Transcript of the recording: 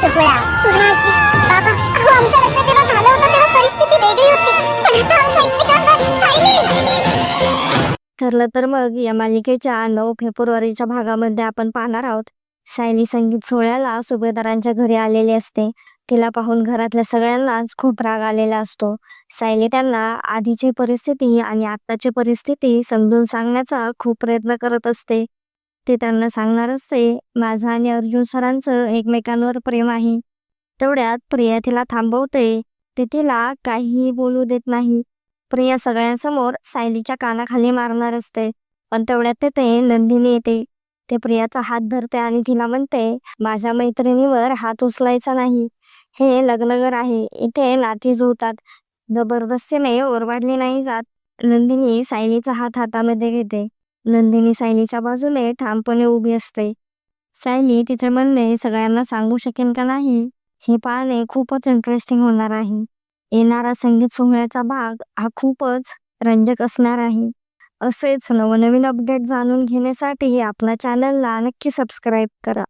सगळ्या. पूर्णाजी बाबा अहो आमचं लग्न जेव्हा झालं होतं तेव्हा परिस्थिती वेगळी होती. पण आता आमचं एकमेकांवर ठरलं तर मग या मालिकेच्या नऊ फेब्रुवारीच्या भागामध्ये आपण पाहणार आहोत. सायली संगीत सोहळ्याला सुभेदारांच्या घरी आलेली असते. तिला पाहून घरातल्या सगळ्यांनाच खूप राग आलेला असतो. सायली त्यांना आधीची परिस्थिती आणि आत्ताची परिस्थिती समजून सांगण्याचा खूप प्रयत्न करत असते. ते त्यांना सांगणार असते माझं आणि अर्जुन सरांचं एकमेकांवर प्रेम आहे. तेवढ्यात प्रिया तिला थांबवते. ते तिला काहीही बोलू देत नाही. प्रिया सगळ्यांसमोर सायलीच्या कानाखाली मारणार असते. पण तेवढ्यात तेथे नंदिनी येते. ते प्रियाचा हात धरते आणि तिला म्हणते माझ्या मैत्रिणीवर हात उचलायचा नाही. हे लग्नगर आहे. इथे नाती जुळतात. जबरदस्तीने ओरवाडली नाही जात. नंदिनी सायलीचा हात हातामध्ये घेते. नंदिनी सायलीच्या बाजूने ठामपणे उभी असते. सायली तिचे म्हणणे सगळ्यांना सांगू शकेल का नाही? हे पाहणे खूपच इंटरेस्टिंग होणार आहे. येणारा संगीत सोहळ्याचा भाग हा खूपच रंजक असणार आहे. असेच नवनवीन अपडेट जाणून घेण्यासाठी आपल्या चॅनलला नक्की सबस्क्राईब करा.